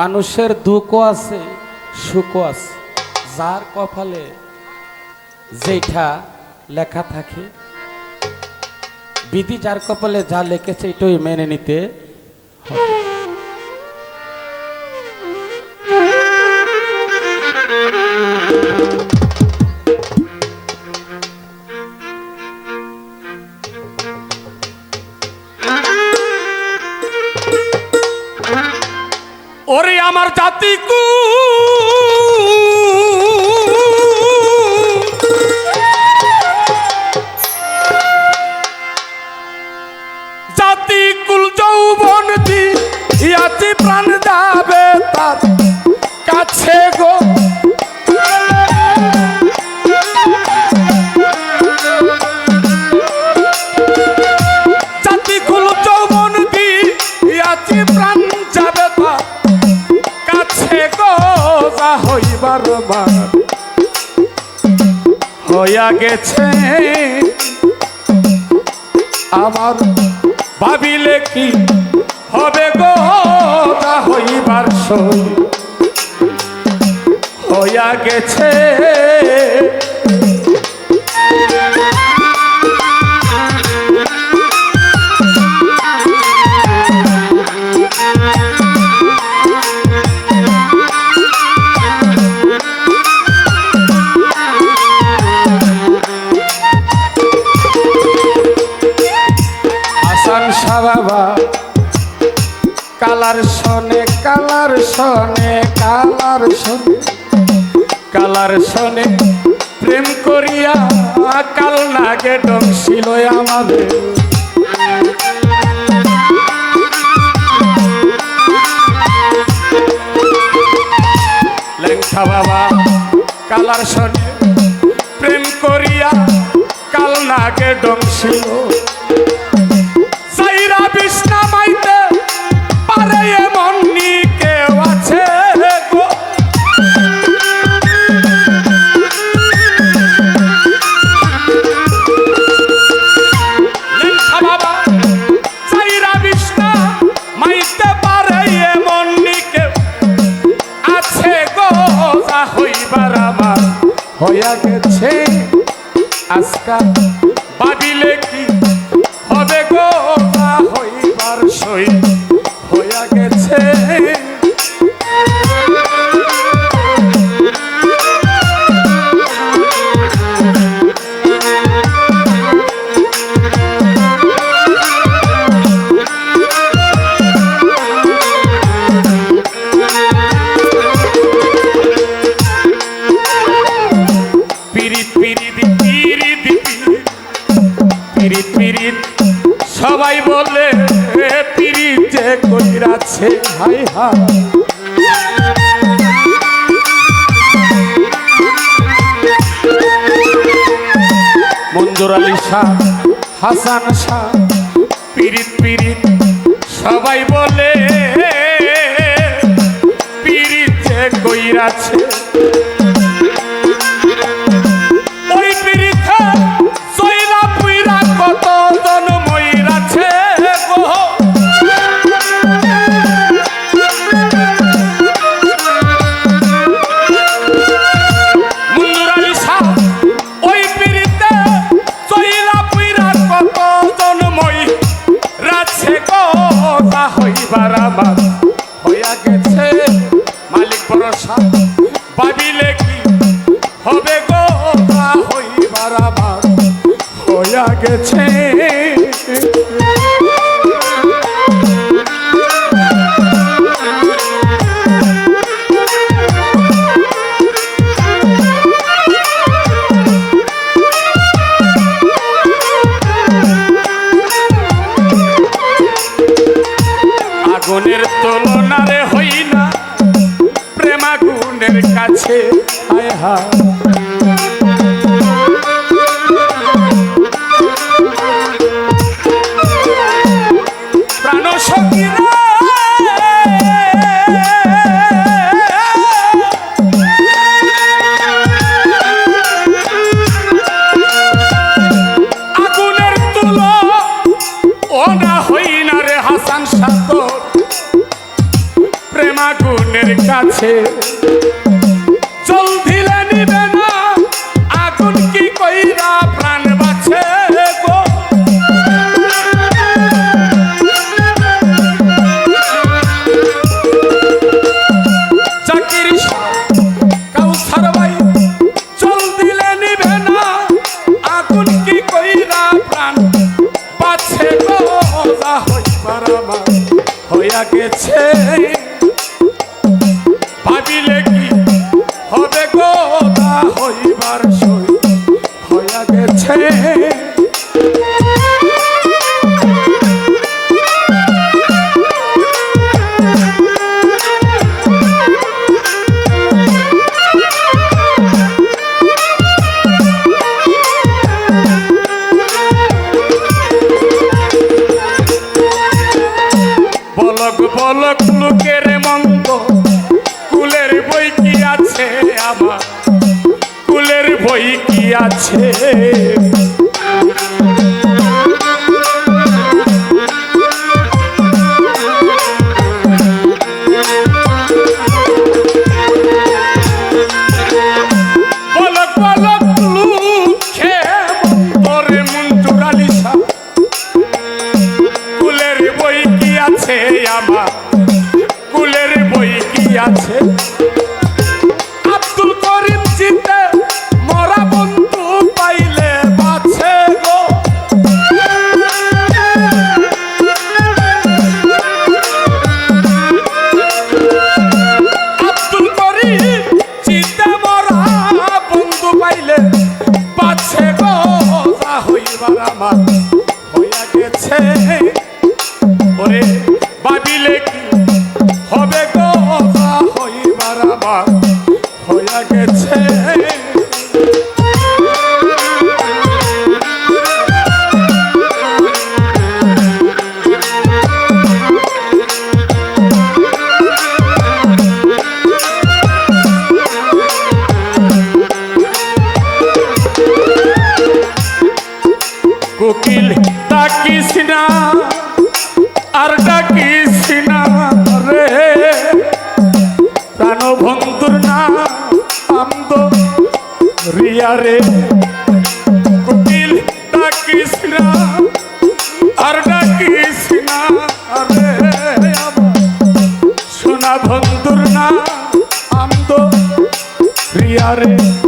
মানুষের দুঃখও আছে, সুখও আছে যার কপালে যেটা লেখা থাকে, বিধি যার কপালে যা লেখেছে, এটাই মেনে নিতে হবে। ওরে আমার জাতি কু। জাতি প্রাণ যাবে তার কাছে গো। হইয়া গেছে। আমার ভাবিলে কি হবে গো? তা হইবার সই হইয়া গেছে। কাল নাগে ডংছিল সাইরা বিষ্ণা মাইতে পারে এমন কেউ আছে হইবার আমার হইয়া গেছে। আজকা মঞ্জুর আলী শাহ হাসান শাহ পিরিত পিরিত সবাই বলে পিরিত যে কইরাছে কাছে আয় হায়। গেছে হবে গো রে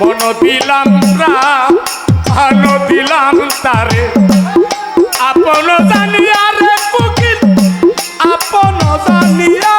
মন দিলাম ভালো দিলাম তারে। আপন জানিয়া রে আপন জানিয়া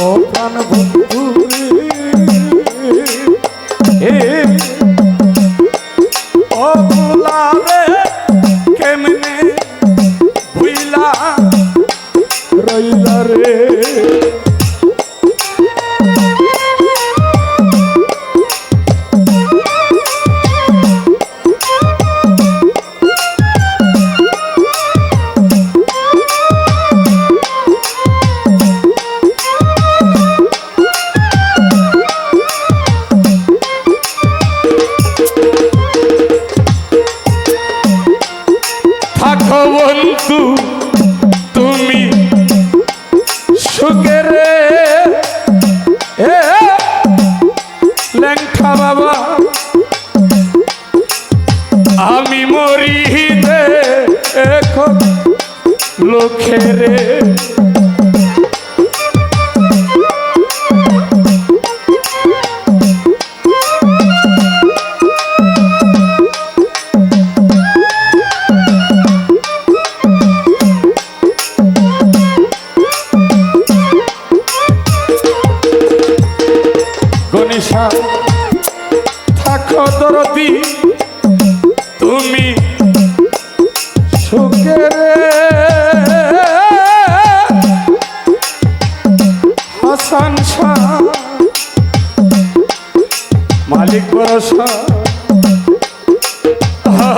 ও প্রাণ বন্ধু বাবা। আমি মরি এখন লোকেরে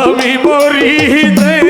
আমি মরিতে